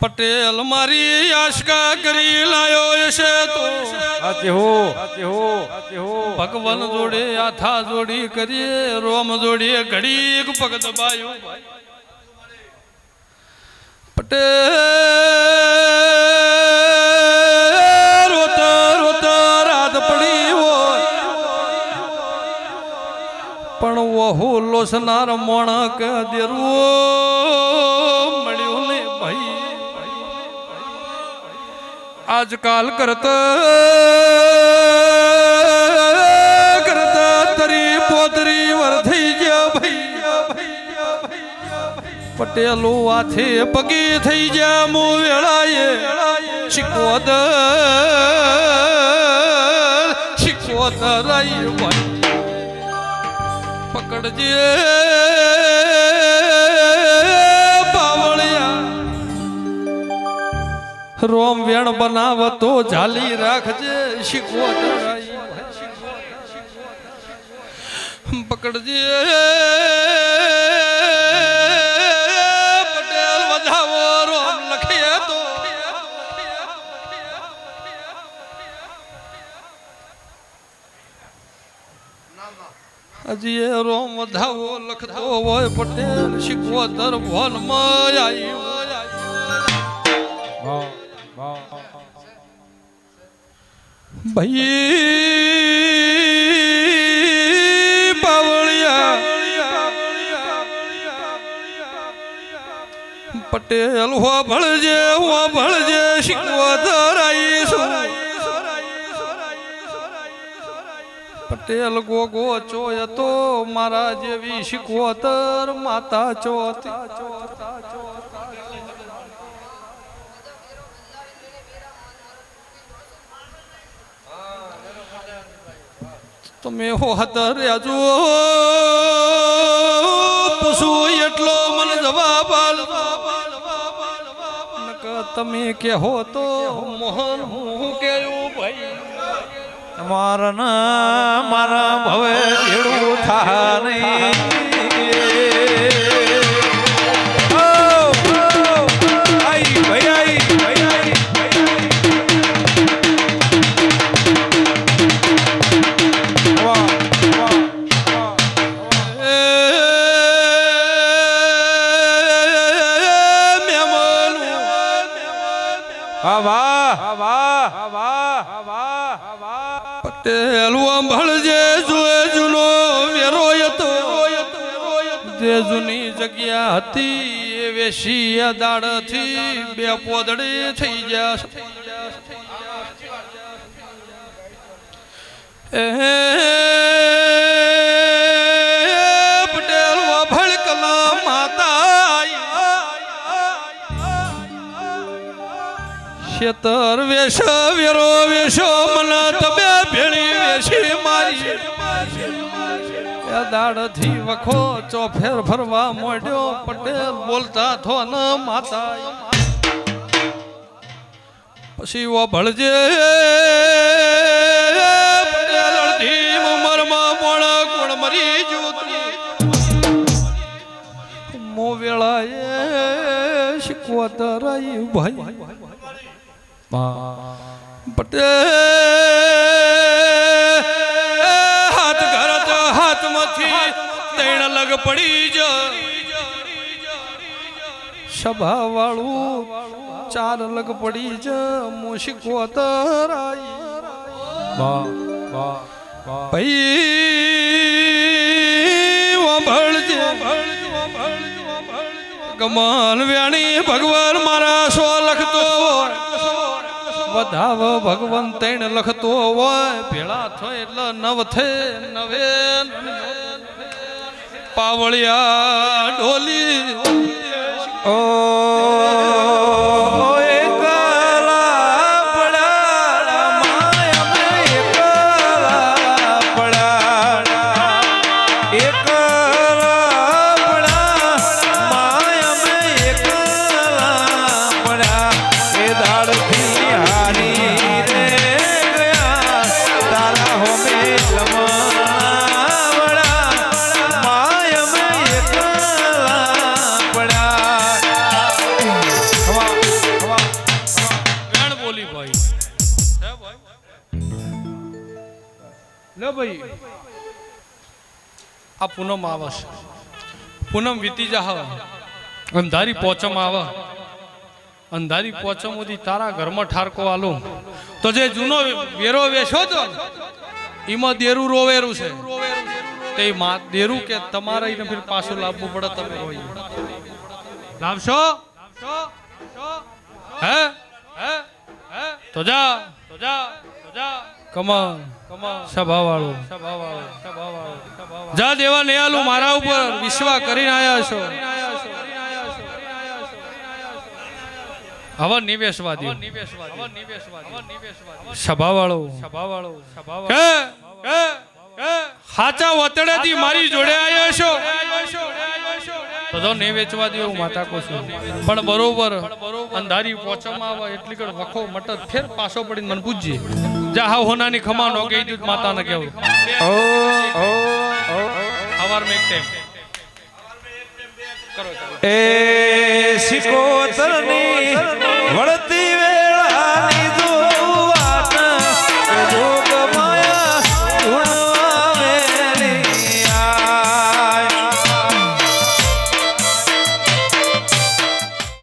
پٽيل ماري آشڪا ڪري لايو يشي تو آتي هو آتي هو آتي هو ڀڳوان جوڙي آٿا جوڙي ڪرئي روم جوڙ گهڙي ايڪ ڀڳت بايو پٽيل વહુ લોસનાર મોણક દેરવું મળ્યું ને ભાઈ. આજકાલ કરતા કરતા તરી પોતરી વર થઈ ગયા ભાઈ. પટેલો આથે પગી થઈ ગયા મો વેળાએ શીખવત શીખવત રાઈ ભાઈ. પકડજે બાવળિયા. રોમ વેણ બનાવતો જાલી રાખજે શીખવો પકડજે. હજી એ રોમ વધાવો, લખતો હોય પટેલ, શીખવો દર ભોલમાં આવ્યો ભાઈ બાવળિયા પટેલ હો ભળજે હો ભળજે, શીખવો ધરાઈશું. પટેલ ગોગો ચોય તો મારા જેવી શીખવતર માતા ચોતી. તમે હો હતર જુઓ પૂછું એટલો મને જવાબ તમે કે હો તો મોહન હું ભાઈ મારા ભવે ભેડું થા નહીં. વાહ, વાહ, વાહ. વાહ. વાહ. પટેલ અંભળજે જુએ જૂનો વેરો હતો જે જૂની જગ્યા હતી એ વેશી દાડથી બે પોદડી થઈ ગયા એ શેતર વેશ, વેરો વેશો, મન તમે ભેળી વેશી મારી. દાડથી વખો ચોફેર ફરવા મોડ્યો, પટેલ બોલતા થો ન માતા પછી ઓ ભળજે, પટેલ અડધી ઉંમરમાં મોણ કોણ મરી જૂતી. મો વેળાએ આવી ભાઈ. પટેલ હાથ ઘરત હાથમાંથી તેણ લગ પડી જ. સભા વાળું ચાર લગ પડી જ. મુશી કોતરાઈ ભાઈ વંભળજે ગમન વ્યાણી ભગવાન મારા સો લખતો હોય. વધાવ ભગવાન તૈણ લખતો હોય ભેળા થાય એટલે નવ થે નવે પાવળિયા ઢોલી ભાઈ. લે ભાઈ. આ પૂનમ આવશ પૂનમ વીતી જા અંધારી પહોંચમ આવ. અંધારી પોચમ ઉધી તારા ઘરમાં ઠારકો આલો. તો જે જૂનો વેરો વેશો તો, એમાં દેરું રોવેરું છે. તે માં દેરું કે તમારે એને ફિર પાછું લાવવું પડે તમે હોય. લાવશો? હે? હે? તો જા તો જા તો જા. કમા કમા સભા વાળો સભા વાળો સભા વાળો જા દેવા નેયાલું મારા ઉપર વિશ્વા કરીને આવ્યા છો. હવે નિવેશવાદી. સભા વાળો સભા વાળો કે કે કે હાચા વતડેથી મારી જોડે આવ્યો છો? તો નહીં વેચવા દે હું માતા કો છું પણ બરોબર અંધારી પોચમાં આવે એટલી કડ વખો મટર ફેર પાછો પડીને મને પૂછજે. જા હા હોનાની ખમા નો કહી દીધું માતાને કેવું અવાર ઓ ઓ મેં એક ટાઈમ એ સિકોતરની